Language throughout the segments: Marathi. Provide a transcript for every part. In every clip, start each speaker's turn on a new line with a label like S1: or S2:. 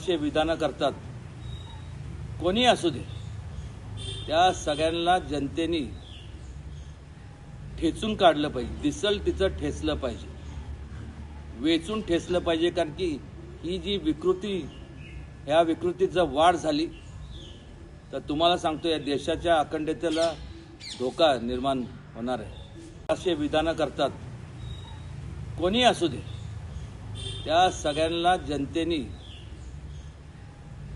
S1: असे विधानं करतात. कोणी असू दे. त्या सगळ्यांना जनतेने ठेचून काढलं पाहिजे. दिसल तिचं ठेचलं पाहिजे. वेचून ठेचलं पाहिजे कारण की ही जी विकृती ह्या विकृतीत जर वाढ झाली तर तुम्हाला सांगतो या देशाच्या अखंडतेला धोका निर्माण होणार आहे. असे विधानं करतात. कोणी असू दे. त्या सगळ्यांना जनतेने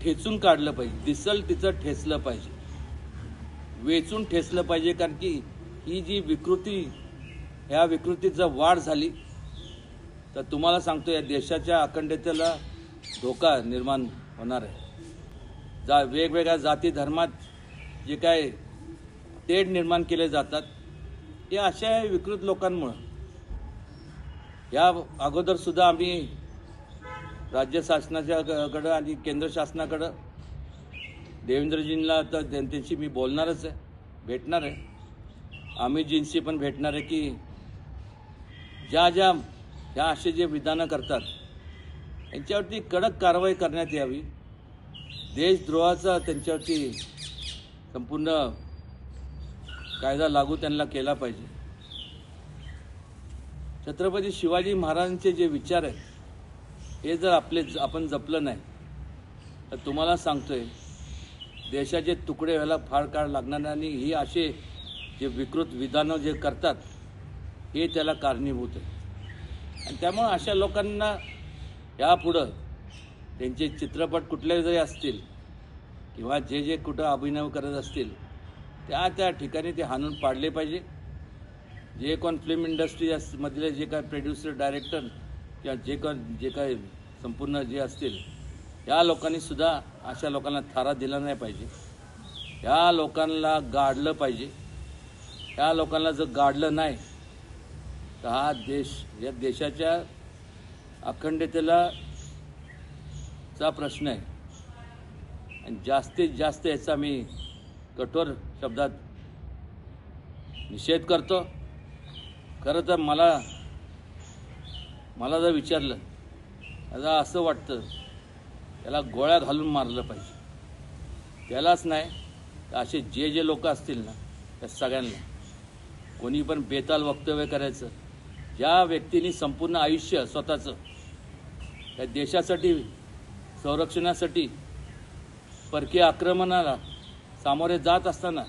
S1: ठेचून काढलं पाहिजे. दिसल तिचं ठेचलं पाहिजे. वेचून ठेचलं पाहिजे कारण की ही जी विकृती ह्या विकृतीत जर वाढ झाली तर तुम्हाला सांगतो या देशाच्या अखंडतेला धोका निर्माण होणार आहे. जा वेगवेगळ्या जाती धर्मात जे काय तेढ निर्माण केले जातात हे अशा विकृत लोकांमुळं. या अगोदरसुद्धा आम्ही राज्य शासनाच्या कडं आणि केंद्र शासनाकडं. देवेंद्रजींना तर त्यांच्याशी मी बोलणारच आहे भेटणार आहे. आम्हीजींशी पण भेटणार आहे की ज्या ज्या ह्या असे जे विधानं करतात यांच्यावरती कडक कारवाई करण्यात यावी. देशद्रोहाचा त्यांच्यावरती संपूर्ण कायदा लागू त्यांना केला पाहिजे. छत्रपती शिवाजी महाराजांचे जे विचार आहेत हे जर आपले ज- आपण जपलं नाही तर तुम्हाला सांगतोय देशाचे तुकडे व्हायला फार काळ लागणार नाही आणि ही असे जे विकृत विधानं जे करतात हे त्याला कारणीभूत आहे. आणि त्यामुळं अशा लोकांना यापुढं त्यांचे चित्रपट कुठले जरी असतील किंवा जे जे कुठं अभिनय करत असतील त्या त्या ठिकाणी ते हाणून पाडले पाहिजे. जे कोण फिल्म इंडस्ट्री मधले जे काय प्रोड्युसर डायरेक्टर किंवा जे का जे काय संपूर्ण जे असतील या लोकांनी सुद्धा अशा लोकांना थारा दिला नाही पाहिजे. या लोकांना गाडलं पाहिजे. या लोकांना जर गाडलं नाही तर हा देश या देशाच्या अखंडतेला चा प्रश्न आहे. आणि जास्तीत जास्त याचा मी कठोर शब्दात निषेध करतो. खरं तर मला मला जर विचारलं आता असं वाटतं त्याला गोळ्या घालून मारलं पाहिजे. त्यालाच नाही तर असे जे जे लोक असतील ना त्या सगळ्यांना. कोणी पण बेताल वक्तव्य करायचं ज्या व्यक्तीने संपूर्ण आयुष्य स्वतःचं त्या देशासाठी संरक्षणासाठी परकीय आक्रमणाला सामोरे जात असताना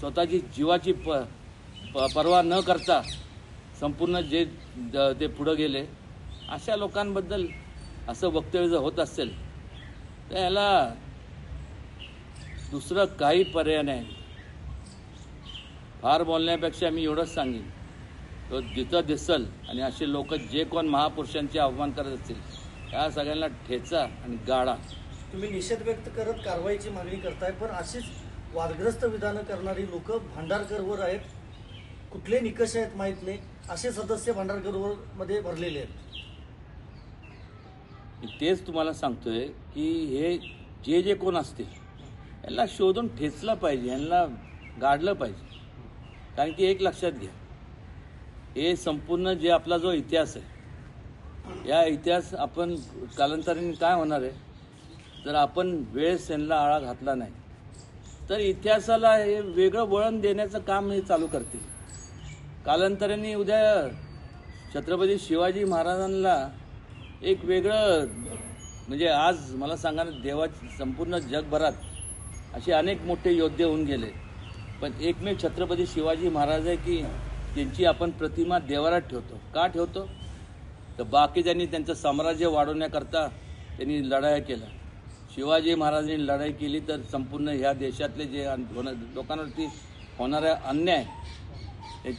S1: स्वतःची जीवाची प प- पर्वा न करता संपूर्ण जे ते पुढं गेले अशा लोकांबद्दल असं वक्तव्य जर होत असेल तर याला दुसरं काही पर्याय नाही. फार बोलण्यापेक्षा मी एवढंच सांगेन. तो जिथं दिसल आणि असे लोक जे कोण महापुरुषांचे अवमान करत असतील त्या सगळ्यांना ठेचा आणि गाडा
S2: तुम्ही निषेध व्यक्त करत कारवाईची मागणी करताय पण अशीच वादग्रस्त विधानं करणारी लोक भांडारकरवर आहेत. कुठले निकष आहेत माहीत नाही. असे सदस्य भांडारकरवर मध्ये भरलेले आहेत.
S1: मी तेच तुम्हाला सांगतोय की हे जे जे कोण असते यांना शोधून ठेचलं पाहिजे यांना गाडलं पाहिजे. कारण की एक लक्षात घ्या हे संपूर्ण जे आपला जो इतिहास आहे या इतिहास आपण कालांतराने काय होणार आहे? जर आपण वेळेस यांना आळा घातला नाही तर इतिहासाला हे वेगळं वळण देण्याचं काम हे चालू करतील. कालांतराने उद्या छत्रपती शिवाजी महाराजांना एक वेगळं म्हणजे आज मला सांगा ना देवाची संपूर्ण जगभरात असे अनेक मोठे योद्धे होऊन गेले. पण एकमेव छत्रपती शिवाजी महाराज आहे की त्यांची आपण प्रतिमा देवारात ठेवतो. का ठेवतो? तर बाकीच्यांनी त्यांचं साम्राज्य वाढवण्याकरता त्यांनी लढाया केल्या शिवाजी महाराजांनी लढाई केली तर संपूर्ण ह्या देशातले जे होणार लोकांवरती होणारा अन्याय हे-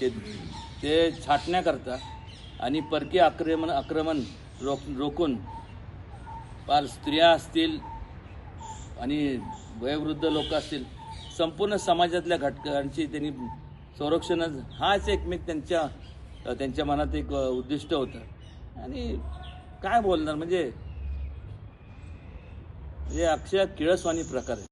S1: ते ते छाटण्याकरता आणि परकीय आक्रमण आक्रमण रोक रोखून फार स्त्रिया असतील आणि वयोवृद्ध लोक असतील संपूर्ण समाजातल्या घटकांची त्यांनी संरक्षण हाच एकमेक त्यांच्या त्यांच्या मनात एक उद्दिष्ट होतं. आणि काय बोलणार म्हणजे हे अक्षय किळसवाणी प्रकार आहे.